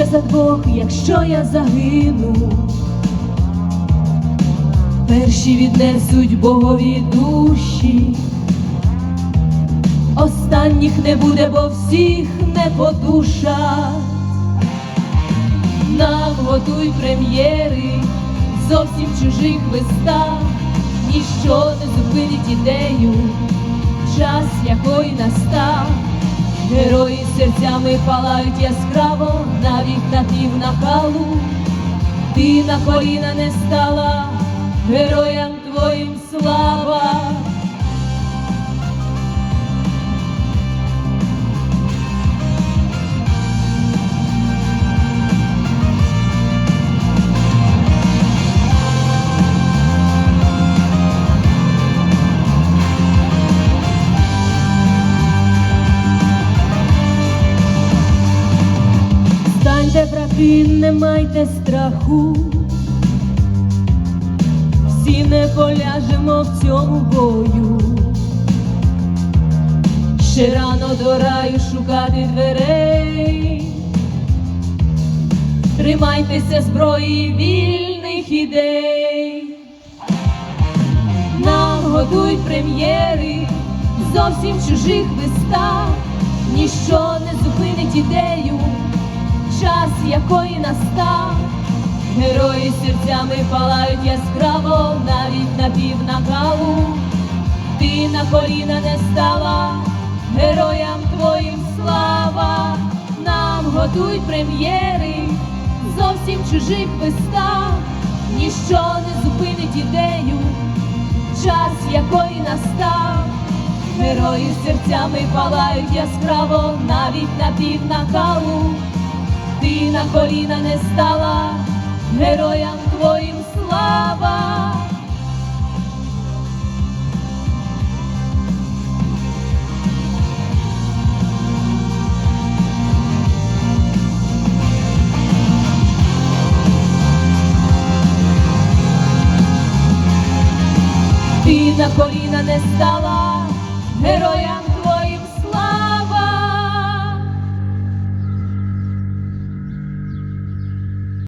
бийся за двох, якщо я загину. Перші віднесуть Богові душі, останніх не буде, бо всіх не по душах. Нам готуй прем'єри зовсім чужих вистав, ніщо не зупинить ідею, час якої настав. Герої серцями палають яскраво, навіть на пів накалу. Ти на коліна не стала, героям твоїм слава. Брати, не майте страху, всі не поляжемо в цьому бою. Ще рано до раю шукати дверей, тримайтеся зброї вільних ідей, нам готують прем'єри зовсім чужих вистав, ніщо не зупинить ідею якої настав, герої серцями палають яскраво, навіть на пів накалу. Ти на коліна не стала, героям твоїм слава, нам готують прем'єри зовсім чужих вистав, ніщо не зупинить ідею, час якої настав. Герої серцями палають яскраво, навіть на пів накалу ти на коліна не стала, героям твоїм слава. Ти на коліна не стала, героям